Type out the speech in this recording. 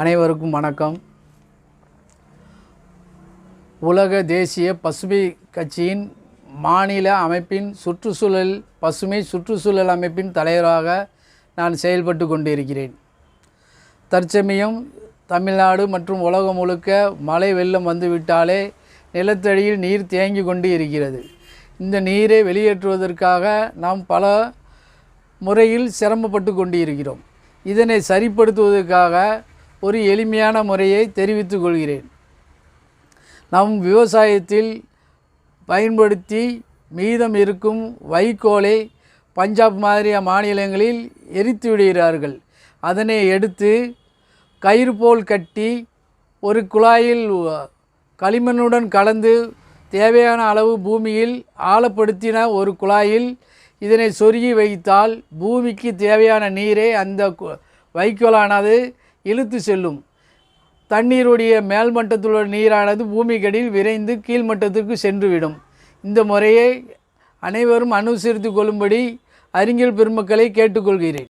அனைவருக்கும் வணக்கம். உலக தேசிய பசுமை கட்சியின் மாநில அமைப்பின் சுற்றுச்சூழல் பசுமை சுற்றுச்சூழல் அமைப்பின் தலைவராக நான் செயல்பட்டு கொண்டிருக்கிறேன். தற்சமயம் தமிழ்நாடு மற்றும் உலகம் முழுக்க மழை வெள்ளம் வந்துவிட்டாலே நிலத்தடியில் நீர் தேங்கி கொண்டு இருக்கிறது. இந்த நீரை வெளியேற்றுவதற்காக நாம் பல முறையில் சிரமப்பட்டு கொண்டு இருக்கிறோம் இதனை சரிப்படுத்துவதற்காக ஒரு எளிமையான முறையை தெரிவித்துக் கொள்கிறேன். நம் விவசாயத்தில் பயன்படுத்தி மீதம் இருக்கும் வைக்கோலை பஞ்சாப் மாதிரிய மாநிலங்களில் எரித்து விடுகிறார்கள். அதனை எடுத்து கயிறு போல் கட்டி ஒரு குழாயில் களிமண்ணுடன் கலந்து தேவையான அளவு பூமியில் ஆழப்படுத்தின ஒரு குழாயில் இதனை சொருகி வைத்தால் பூமிக்கு தேவையான நீரை அந்த கு- வைக்கோலானது இழுத்து செல்லும். தண்ணீருடைய மேல்மட்டத்தில் உள்ள நீரானது பூமிக்கடியில் விரைந்து கீழ்மட்டத்திற்கு சென்றுவிடும். இந்த முறையை அனைவரும் அனுசரித்து கொள்ளும்படி அறிஞர் பெருமக்களை கேட்டுக்கொள்கிறேன்.